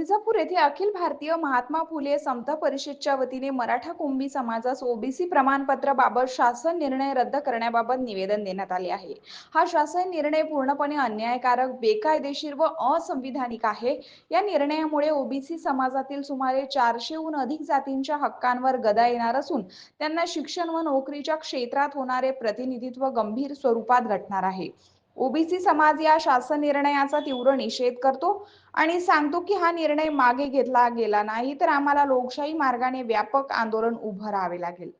मूर्तिजापूर येथे अखिल भारतीय महात्मा फुले समता परिषदच्या वतीने मराठा कुंभी समाजास ओबीसी प्रमाणपत्र बाबत शासन निर्णय रद्द करण्याबाबत निवेदन देण्यात आले आहे. हा शासन निर्णय पूर्णपणे अन्यायकारक बेकायदेशीर व असंविधानिक आहे. या निर्णयामुळे ओबीसी समाजातील सुमारे चारशेहून अधिक जातींच्या हक्कांवर गदा येणार असून त्यांना शिक्षण व नोकरीच्या क्षेत्रात होणारे प्रतिनिधित्व गंभीर स्वरूपात घटणार आहे. ओबीसी समाज या शासन निर्णयाचा तीव्र निषेध करतो आणि सांगतो की हा निर्णय मागे घेतला गेला नाही तर आम्हाला लोकशाही मार्गाने व्यापक आंदोलन उभं राहावे लागेल.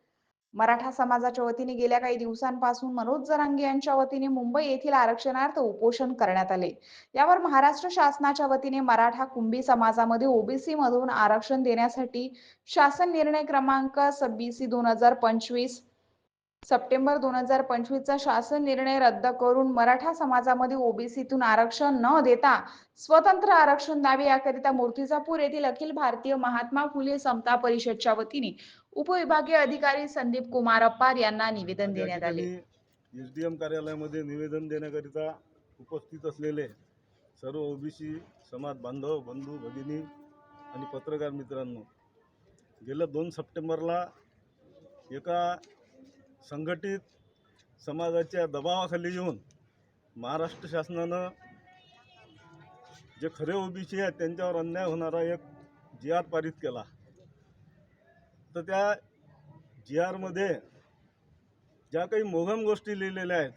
मराठा समाजाच्या वतीने गेल्या काही दिवसांपासून मनोज जरांगे यांच्या वतीने मुंबई येथील आरक्षणार्थ उपोषण करण्यात आले. यावर महाराष्ट्र शासनाच्या वतीने मराठा कुंभी समाजामध्ये ओबीसी मधून आरक्षण देण्यासाठी शासन निर्णय क्रमांक सव्वीस दोन हजार पंचवीस सप्टेंबर दोन हजार पंचवीसचा शासन निर्णय रद्द करून मराठा समाजामध्ये ओबीसीतून आरक्षण न देता स्वतंत्र आरक्षण द्यावे याकरिता मूर्तिजापूर येथील अखिल भारतीय महात्मा फुले समता परिषदच्या वतीने उपविभागीय अधिकारी संदीप कुमार अप्पार यांना निवेदन देण्यात आले. एस डी एम कार्यालयामध्ये निवेदन देण्याकरिता उपस्थित असलेले सर्व ओबीसी समाज बांधव बंधू भगिनी आणि पत्रकार मित्रांनो गेल्या दोन सप्टेंबरला एका संघटित समाजाच्या दबावाखाली येऊन महाराष्ट्र शासनानं जे खरे ओबीसी आहेत त्यांच्यावर अन्याय होणारा एक जी आर पारित केला. तर त्या जी आरमध्ये ज्या काही मोघम गोष्टी लिहिलेल्या आहेत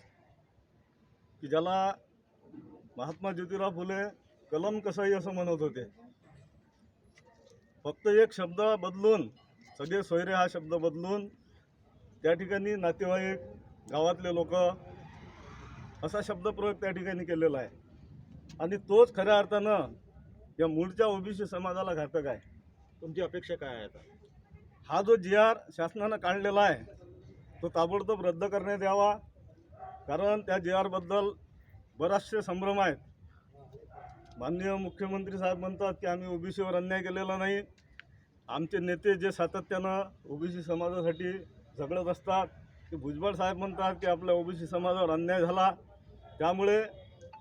की ज्याला महात्मा ज्योतिराव फुले कलम कसाई असं म्हणत होते. फक्त एक शब्द बदलून सगळे सोयरे हा शब्द बदलून त्या ठिकाणी नातेवाईक गावातले लोक असा शब्दप्रयोग त्या ठिकाणी केलेला आहे. आणि तोच खऱ्या अर्थानं या मूळच्या ओबीसी समाजाला घातक आहे. तुमची अपेक्षा काय आहे आता? हा जो जी आर शासनानं काढलेला आहे तो ताबडतोब रद्द करण्यात यावा. कारण त्या जी आरबद्दल बराचसे संभ्रम आहेत. माननीय मुख्यमंत्री साहेब म्हणतात की आम्ही ओबीसीवर अन्याय केलेला नाही. आमचे नेते जे सातत्यानं ओबीसी समाजासाठी झगडत असतात ते भुजबळ साहेब म्हणतात की आपल्या ओबीसी समाजावर अन्याय झाला. त्यामुळे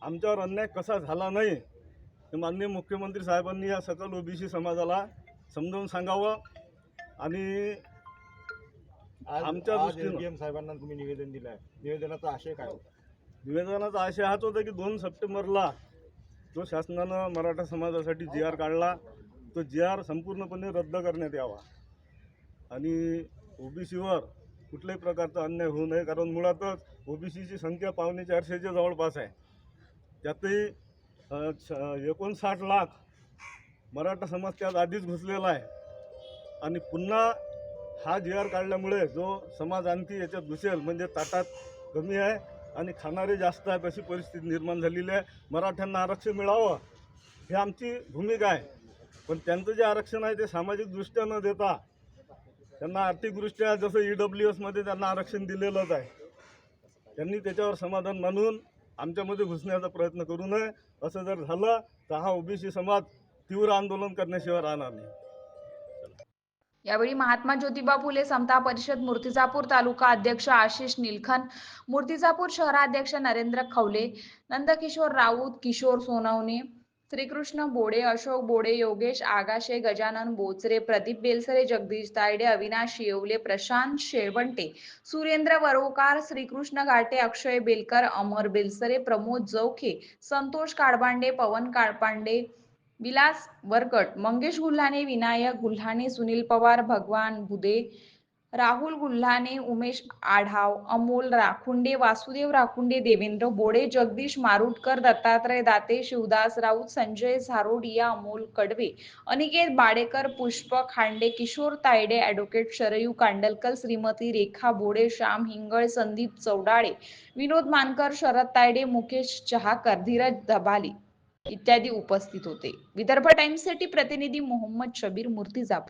आमच्यावर अन्याय कसा झाला नाही हे माननीय मुख्यमंत्री साहेबांनी या सकल ओबीसी समाजाला समजावून सांगावं. आणि आमच्या दृष्टीनं- SDM साहेबांना तुम्ही निवेदन दिलं आहे निवेदनाचा आशय काय होता? निवेदनाचा आशय हाच होता की दोन सप्टेंबरला जो शासनानं मराठा समाजासाठी जी आर काढला तो जी आर संपूर्णपणे रद्द करण्यात यावा. आणि ओबीसीवर कुठल्याही प्रकारचा अन्याय होऊ नये कारण मुळातच ओबीसीची संख्या पावणे चारशेच्या जवळपास आहे. त्यातही श- एकोणसाठ लाख मराठा समाज त्यात आधीच घुसलेला आहे. आणि पुन्हा हा जी आर काढल्यामुळे जो समाज आणखी याच्यात घुसेल म्हणजे ताटात कमी आहे आणि खाणारे जास्त आहेत अशी परिस्थिती निर्माण झालेली आहे. मराठ्यांना आरक्षण मिळावं ही आमची भूमिका आहे. पण त्यांचं जे आरक्षण आहे ते सामाजिकदृष्ट्या न देता त्यांना आर्थिकदृष्ट्या जसं ई डब्ल्यू एसमध्ये त्यांना आरक्षण दिलेलंच आहे. त्यांनी त्याच्यावर समाधान मानून आमच्यामध्ये घुसण्याचा प्रयत्न करू नये. असं जर झालं तर हा ओबीसी समाज तीव्र आंदोलन करण्याशिवाय राहणार नाही. यावेळी महात्मा ज्योतिबा फुले समता परिषद मूर्तिजापूर तालुका अध्यक्ष आशिष निलखन मूर्तिजापूर शहराध्यक्ष नरेंद्र खवले नंदकिशोर राऊत किशोर सोनवणे श्रीकृष्ण बोडे अशोक बोडे योगेश आगाशे गजानन बोचरे प्रदीप बेलसरे जगदीश तायडे अविनाश येवले प्रशांत शेळवंटे सुरेंद्र वरोकार श्रीकृष्ण घाटे अक्षय बेलकर अमर बेलसरे प्रमोद जौखे संतोष काळबांडे पवन काळपांडे विलास वरकट मंगेश गुल्हाने विनायक गुल्हाने सुनील पवार भगवान बुदे राहुल गुल्हाने उमेश आढाव अमोल राखुंडे वासुदेव राखुंडे देवेंद्र बोडे जगदीश मारुटकर दत्तात्रय दाते शिवदास राऊत संजय झारोडिया अमोल कडवे अनिकेत बाडेकर पुष्प खांडे किशोर तायडे ॲडव्होकेट शरयू कांडलकर श्रीमती रेखा बोडे श्याम हिंगळ संदीप चौडाळे विनोद मानकर शरद तायडे मुकेश चहाकर धीरज दबाली इत्यादी उपस्थित होते. विदर्भ टाइम्ससाठी प्रतिनिधी मोहम्मद शबीर मूर्तिजापूर.